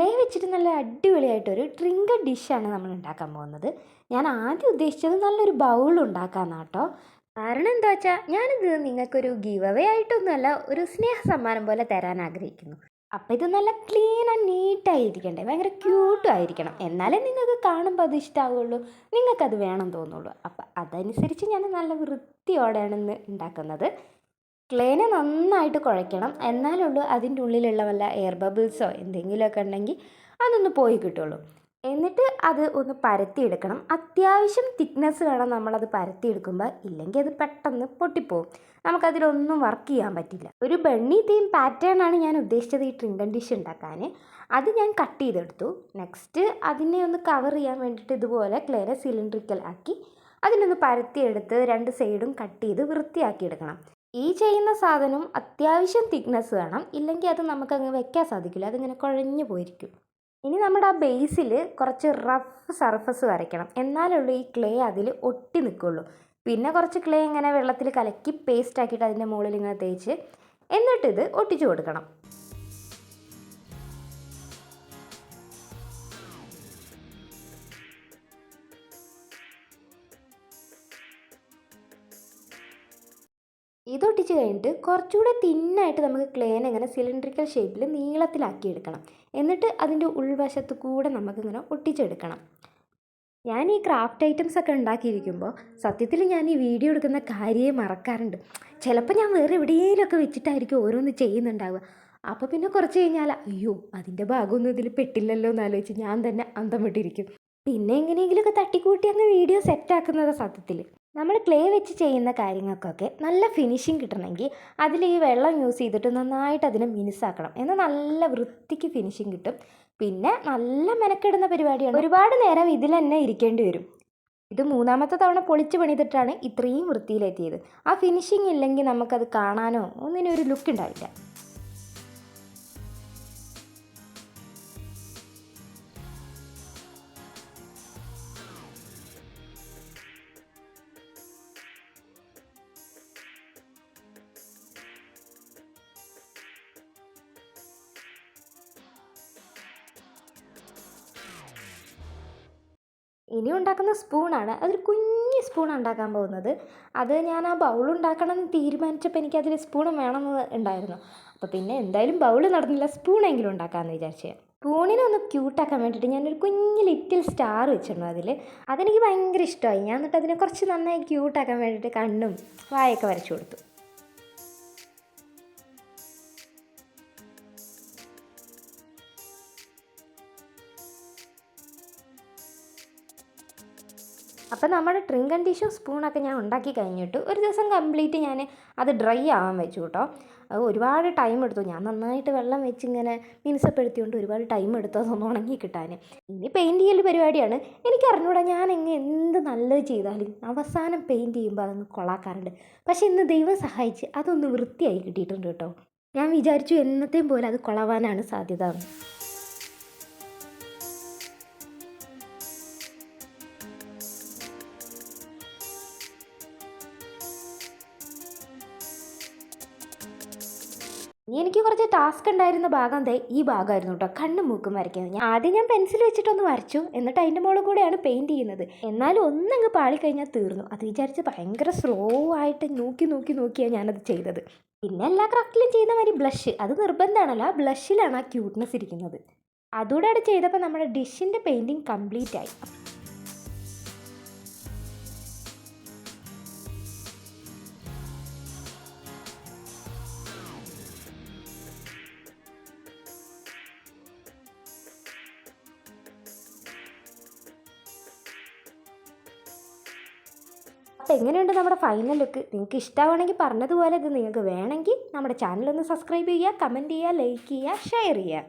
Clay വെച്ചിട്ട് നല്ല അടിപൊളിയായിട്ടൊരു drink ഡിഷാണ് നമ്മൾ ഉണ്ടാക്കാൻ പോകുന്നത്. ഞാൻ ആദ്യം ഉദ്ദേശിച്ചത് നല്ലൊരു ബൗൾ ഉണ്ടാക്കാമെന്നാണ് കേട്ടോ കാരണം എന്താ വെച്ചാൽ ഞാനിത് നിങ്ങൾക്കൊരു ഗീവ് അവേ ആയിട്ടൊന്നുമല്ല ഒരു സ്നേഹ സമ്മാനം പോലെ തരാൻ ആഗ്രഹിക്കുന്നു. അപ്പോൾ ഇത് നല്ല ക്ലീൻ ആൻഡ് നീറ്റായിരിക്കണ്ടേ ഭയങ്കര ക്യൂട്ടും ആയിരിക്കണം. എന്നാലേ നിങ്ങൾക്ക് കാണുമ്പോൾ അത് ഇഷ്ടമാവുള്ളൂ നിങ്ങൾക്കത് വേണം തോന്നുള്ളൂ. അപ്പം അതനുസരിച്ച് ഞാൻ നല്ല വൃത്തിയോടെയാണ് ഇന്ന് ഉണ്ടാക്കുന്നത്. ക്ലേനെ നന്നായിട്ട് കുഴയ്ക്കണം. എന്നാലുള്ളൂ അതിന്റെ ഉള്ളിലുള്ള വല്ല എയർ ബബിൾസോ എന്തെങ്കിലുമൊക്കെ ഉണ്ടെങ്കിൽ അതൊന്ന് പോയി കിട്ടുള്ളൂ എന്നിട്ട് അത് ഒന്ന് പരത്തിയെടുക്കണം. അത്യാവശ്യം തിക്നെസ് വേണം നമ്മളത് പരത്തിയെടുക്കുമ്പോൾ. ഇല്ലെങ്കിൽ അത് പെട്ടെന്ന് പൊട്ടിപ്പോവും. നമുക്കതിലൊന്നും വർക്ക് ചെയ്യാൻ പറ്റില്ല. ഒരു ബണ്ണി തീം പാറ്റേൺ ആണ് ഞാൻ ഉദ്ദേശിച്ചത് ഈ ട്രിങ്കൺ ഡിഷ് ഉണ്ടാക്കാൻ. അത് ഞാൻ കട്ട് ചെയ്തെടുത്തു. നെക്സ്റ്റ് അതിനെ ഒന്ന് കവർ ചെയ്യാൻ വേണ്ടിയിട്ട് ഇതുപോലെ ക്ലേനെ സിലിണ്ട്രിക്കൽ ആക്കി അതിനൊന്ന് പരത്തിയെടുത്ത് രണ്ട് സൈഡും കട്ട് ചെയ്ത് വൃത്തിയാക്കി എടുക്കണം ഈ ചെയ്യുന്ന സാധനം അത്യാവശ്യം തിക്നെസ് വേണം. ഇല്ലെങ്കിൽ അത് നമുക്കങ്ങ് വെക്കാൻ സാധിക്കില്ല. അതിങ്ങനെ കുഴഞ്ഞു പോയിരിക്കും. ഇനി നമ്മുടെ ആ ബേസിൽ കുറച്ച് റഫ് സർഫസ് വരയ്ക്കണം. എന്നാലുള്ളൂ ഈ ക്ലേ അതിൽ ഒട്ടി നിൽക്കുള്ളൂ. പിന്നെ കുറച്ച് ക്ലേ ഇങ്ങനെ വെള്ളത്തിൽ കലക്കി പേസ്റ്റ് ആക്കിയിട്ട് അതിന്റെ മുകളിൽ ഇങ്ങനെ തേച്ച് എന്നിട്ടിത് ഒട്ടിച്ചു കൊടുക്കണം. ഇതൊട്ടിച്ച് കഴിഞ്ഞിട്ട് കുറച്ചുകൂടെ തിന്നായിട്ട് നമുക്ക് ക്ലേനെ ഇങ്ങനെ സിലിണ്ടറിക്കൽ ഷേപ്പിൽ നീളത്തിലാക്കി എടുക്കണം. എന്നിട്ട് അതിന്റെ ഉൾവശത്ത് കൂടെ നമുക്കിങ്ങനെ ഒട്ടിച്ചെടുക്കണം. ഞാൻ ഈ ക്രാഫ്റ്റ് ഐറ്റംസ് ഒക്കെ ഉണ്ടാക്കിയിരിക്കുമ്പോൾ സത്യത്തിൽ ഞാൻ ഈ വീഡിയോ എടുക്കുന്ന കാര്യമേ മറക്കാറുണ്ട്. ചിലപ്പോൾ ഞാൻ വേറെ എവിടെയെങ്കിലുമൊക്കെ വെച്ചിട്ടായിരിക്കും ഓരോന്ന് ചെയ്യുന്നുണ്ടാവുക. അപ്പോൾ പിന്നെ കുറച്ച് കഴിഞ്ഞാൽ അയ്യോ അതിന്റെ ഭാഗമൊന്നും ഇതിൽ പെട്ടില്ലല്ലോ എന്ന് ആലോചിച്ച് ഞാൻ തന്നെ അന്തം വിട്ടിരിക്കും. പിന്നെ എങ്ങനെയെങ്കിലുമൊക്കെ തട്ടിക്കൂട്ടി അങ്ങ് വീഡിയോ സെറ്റാക്കുന്നതാണ് സത്യത്തിൽ. നമ്മൾ ക്ലേ വെച്ച് ചെയ്യുന്ന കാര്യങ്ങൾക്കൊക്കെ നല്ല ഫിനിഷിങ് കിട്ടണമെങ്കിൽ അതിൽ ഈ വെള്ളം യൂസ് ചെയ്തിട്ട് നന്നായിട്ട് അതിനെ മിനുസാക്കണം എന്നാൽ നല്ല വൃത്തിക്ക് ഫിനിഷിങ് കിട്ടും. പിന്നെ നല്ല മെനക്കെടുന്ന പരിപാടിയാണ് ഒരുപാട് നേരം ഇതിൽ തന്നെ ഇരിക്കേണ്ടി വരും. ഇത് മൂന്നാമത്തെ തവണ പൊളിച്ച് പണിതിട്ടാണ് ഇത്രയും വൃത്തിയിലെത്തിയത്. ആ ഫിനിഷിങ് ഇല്ലെങ്കിൽ നമുക്കത് കാണാനോ ഒന്നിനൊരു ലുക്ക് ഉണ്ടാവില്ല. ഇനി ഉണ്ടാക്കുന്ന സ്പൂണാണ്. അതൊരു കുഞ്ഞ് സ്പൂൺ ഉണ്ടാക്കാൻ പോകുന്നത്. അത് ഞാൻ ആ ബൗൾ ഉണ്ടാക്കണം എന്ന് തീരുമാനിച്ചപ്പോൾ എനിക്കതിൽ സ്പൂണും വേണമെന്ന് ഉണ്ടായിരുന്നു. അപ്പോൾ പിന്നെ എന്തായാലും ബൗൾ നടന്നില്ല. സ്പൂണെങ്കിലും ഉണ്ടാക്കാമെന്ന് വിചാരിച്ചു. സ്പൂണിനെ ഒന്ന് ക്യൂട്ടാക്കാൻ വേണ്ടിയിട്ട് ഞാനൊരു കുഞ്ഞ് ലിറ്റിൽ സ്റ്റാർ വെച്ചിരുന്നു അതിൽ. അതെനിക്ക് ഭയങ്കര ഇഷ്ടമായി. ഞാൻ എന്നിട്ട് അതിനെ കുറച്ച് നന്നായി ക്യൂട്ടാക്കാൻ വേണ്ടിയിട്ട് കണ്ണും വായൊക്കെ വരച്ചു കൊടുത്തു. അപ്പോൾ നമ്മുടെ ട്രിങ്കൻ ടിഷ്യൂ സ്പൂണൊക്കെ ഞാൻ ഉണ്ടാക്കി കഴിഞ്ഞിട്ട് ഒരു ദിവസം കംപ്ലീറ്റ് ഞാൻ അത് ഡ്രൈ ആവാൻ വെച്ചു കേട്ടോ. അത് ഒരുപാട് ടൈം എടുത്തു. ഞാൻ നന്നായിട്ട് വെള്ളം വെച്ച് ഇങ്ങനെ മിനുസപ്പെടുത്തിയോണ്ട് ഒരുപാട് ടൈം എടുത്തു അതൊന്ന് ഉണങ്ങി കിട്ടാൻ ഇനി പെയിന്റ് ചെയ്യൽ പരിപാടിയാണ്. എനിക്ക് അറിഞ്ഞൂടാ ഞാൻ എങ്ങനെ എന്ത് നല്ലത് ചെയ്താലും അവസാനം പെയിന്റ് ചെയ്യുമ്പോൾ അതൊന്ന് കൊളാക്കാറുണ്ട്. പക്ഷേ ഇന്ന് ദൈവം സഹായിച്ച് അതൊന്ന് വൃത്തിയായി കിട്ടിയിട്ടുണ്ട് കേട്ടോ. ഞാൻ വിചാരിച്ചു എന്നത്തെയും പോലെ അത് കൊളവാനാണ് സാധ്യത. എനിക്ക് കുറച്ച് ടാസ്ക് ഉണ്ടായിരുന്ന ഭാഗം ദേ ഈ ഭാഗമായിരുന്നു കേട്ടോ കണ്ണും മൂക്കും വരയ്ക്കുന്നത് ഞാൻ ആദ്യം ഞാൻ പെൻസിൽ വെച്ചിട്ടൊന്ന് വരച്ചു. എന്നിട്ട് അതിന്റെ മുകളിൽ കൂടെയാണ് പെയിന്റ് ചെയ്യുന്നത്. എന്നാലും ഒന്നങ്ങ് പാളിക്കഴിഞ്ഞാൽ തീർന്നു. അത് വിചാരിച്ച് ഭയങ്കര സ്ലോ ആയിട്ട് നോക്കി നോക്കി നോക്കിയാണ് ഞാനത് ചെയ്തത്. പിന്നെ എല്ലാ ക്രാഫ്റ്റിലും ചെയ്യുന്ന മാതിരി ബ്ലഷ് അത് നിർബന്ധമാണല്ലോ. ആ ബ്ലഷിലാണ് ആ ക്യൂട്ട്നെസ് ഇരിക്കുന്നത്. അതോടെ ചെയ്തപ്പോൾ നമ്മുടെ ഡിഷിന്റെ പെയിന്റിങ് കംപ്ലീറ്റ് ആയി. അപ്പോൾ എങ്ങനെയുണ്ട് നമ്മുടെ ഫൈനൽ ലുക്ക് നിങ്ങൾക്ക് ഇഷ്ടമാണെങ്കിൽ പറഞ്ഞതുപോലെ ഇത് നിങ്ങൾക്ക് വേണമെങ്കിൽ നമ്മുടെ ചാനലൊന്ന് സബ്സ്ക്രൈബ് ചെയ്യുക കമന്റ് ചെയ്യുക ലൈക്ക് ചെയ്യുക ഷെയർ ചെയ്യുക.